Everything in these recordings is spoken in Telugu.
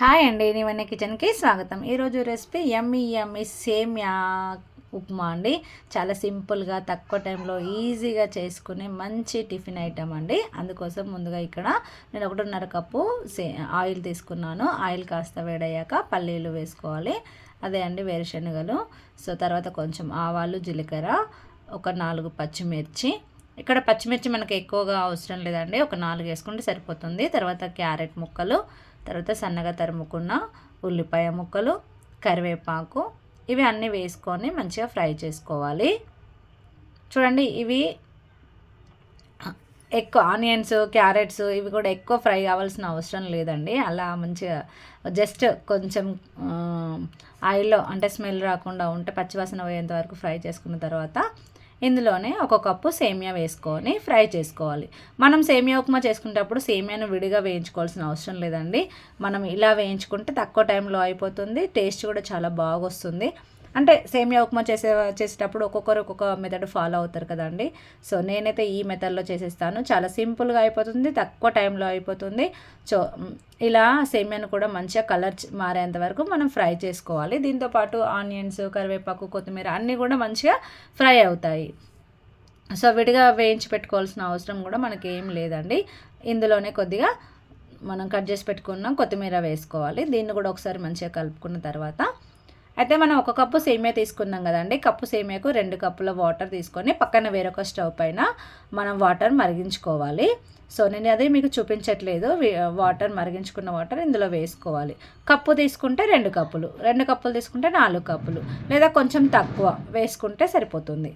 హాయ్ అండి నీవన్న కిచెన్కి స్వాగతం. ఈరోజు రెసిపీ ఎమ్మి ఎమ్మి సేమ్యా ఉప్మా అండి. చాలా సింపుల్గా తక్కువ టైంలో ఈజీగా చేసుకునే మంచి టిఫిన్ ఐటమ్ అండి. అందుకోసం ముందుగా ఇక్కడ నేను ఒకటిన్నర కప్పు సే ఆయిల్ తీసుకున్నాను. ఆయిల్ కాస్త వేడయ్యాక పల్లీలు వేసుకోవాలి. అదే అండి వేరుశనగలు. సో తర్వాత కొంచెం ఆవాలు జీలకర్ర ఒక నాలుగు పచ్చిమిర్చి. ఇక్కడ పచ్చిమిర్చి మనకు ఎక్కువగా అవసరం లేదండి. ఒక నాలుగు వేసుకుంటే సరిపోతుంది. తర్వాత క్యారెట్ ముక్కలు తర్వాత సన్నగా తరుముకున్న ఉల్లిపాయ ముక్కలు కరివేపాకు ఇవి అన్నీ వేసుకొని మంచిగా ఫ్రై చేసుకోవాలి. చూడండి ఇవి ఎక్కువ ఆనియన్స్ క్యారెట్స్ ఇవి కూడా ఎక్కువ ఫ్రై కావాల్సిన అవసరం లేదండి. అలా మంచిగా జస్ట్ కొంచెం ఆయిల్లో అంటే స్మెల్ రాకుండా ఉంటే పచ్చివాసన పోయేంత వరకు ఫ్రై చేసుకున్న తర్వాత ఇందులోనే ఒక కప్పు సేమియా వేసుకొని ఫ్రై చేసుకోవాలి. మనం సేమియా ఉప్మా చేసుకునేటప్పుడు సేమియాను విడిగా వేయించుకోవాల్సిన అవసరం లేదండి. మనం ఇలా వేయించుకుంటే తక్కువ టైంలో అయిపోతుంది టేస్ట్ కూడా చాలా బాగా వస్తుంది అంటే సేమియా ఉప్మా చేసే చేసేటప్పుడు ఒక్కొక్కరు ఒక్కొక్క మెథడ్ ఫాలో అవుతారు కదండి సో నేనైతే ఈ మెథడ్లో చేసేస్తాను. చాలా సింపుల్గా అయిపోతుంది తక్కువ టైంలో అయిపోతుంది. సో ఇలా సేమియాను కూడా మంచిగా కలర్ మారేంత వరకు మనం ఫ్రై చేసుకోవాలి. దీంతోపాటు ఆనియన్స్ కరివేపాకు కొత్తిమీర అన్నీ కూడా మంచిగా ఫ్రై అవుతాయి. సో విడిగా వేయించి పెట్టుకోవాల్సిన అవసరం కూడా మనకి ఏం లేదండి. ఇందులోనే కొద్దిగా మనం కట్ చేసి పెట్టుకున్న కొత్తిమీర వేసుకోవాలి. దీన్ని కూడా ఒకసారి మంచిగా కలుపుకున్న తర్వాత అయితే మనం ఒక కప్పు సేమియా తీసుకున్నాం కదండి. కప్పు సేమియాకు రెండు కప్పుల వాటర్ తీసుకొని పక్కన వేరొక స్టవ్ పైన మనం వాటర్ మరిగించుకోవాలి. సో నేను అదే మీకు చూపించట్లేదు. వాటర్ మరిగించుకున్న వాటర్ ఇందులో వేసుకోవాలి. కప్పు తీసుకుంటే రెండు కప్పులు రెండు కప్పులు తీసుకుంటే నాలుగు కప్పులు లేదా కొంచెం తక్కువ వేసుకుంటే సరిపోతుంది.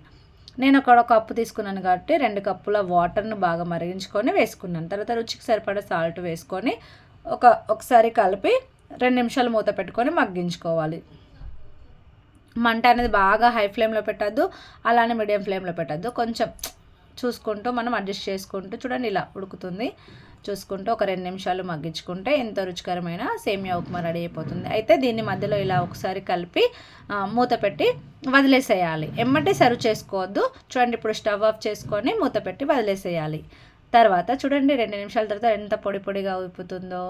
నేను అక్కడ ఒక కప్పు తీసుకున్నాను కాబట్టి రెండు కప్పుల వాటర్ను బాగా మరిగించుకొని వేసుకున్నాను. తర్వాత రుచికి సరిపడా సాల్ట్ వేసుకొని ఒక ఒకసారి కలిపి రెండు నిమిషాలు మూత పెట్టుకొని మగ్గించుకోవాలి. మంట అనేది బాగా హై ఫ్లేమ్లో పెట్టద్దు అలానే మీడియం ఫ్లేమ్లో పెట్టద్దు. కొంచెం చూసుకుంటూ మనం అడ్జస్ట్ చేసుకుంటూ చూడండి ఇలా ఉడుకుతుంది. చూసుకుంటూ ఒక రెండు నిమిషాలు మగ్గించుకుంటే ఎంత రుచికరమైన సేమియా ఉప్మా రెడీ అయిపోతుంది. అయితే దీన్ని మధ్యలో ఇలా ఒకసారి కలిపి మూత పెట్టి వదిలేసేయాలి. ఎమ్మటే సర్వ్ చేసుకోవద్దు. చూడండి ఇప్పుడు స్టవ్ ఆఫ్ చేసుకొని మూత పెట్టి వదిలేసేయాలి. తర్వాత చూడండి రెండు నిమిషాల తర్వాత ఎంత పొడి పొడిగా ఉప్పుతుందో.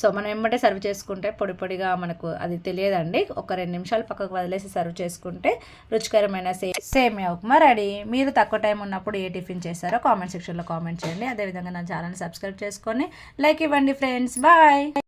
సో మనం ఎమ్మటే సర్వ్ చేసుకుంటే పొడి పొడిగా మనకు అది తెలియదండి. ఒక రెండు నిమిషాలు పక్కకు వదిలేసి సర్వ్ చేసుకుంటే రుచికరమైన సే సేమియా ఉప్మా రెడీ. మీరు తక్కువ టైం ఉన్నప్పుడు ఏ టిఫిన్ చేస్తారో కామెంట్ సెక్షన్లో కామెంట్ చేయండి. అదేవిధంగా నా ఛానల్ సబ్స్క్రైబ్ చేసుకొని లైక్ ఇవ్వండి ఫ్రెండ్స్. బాయ్!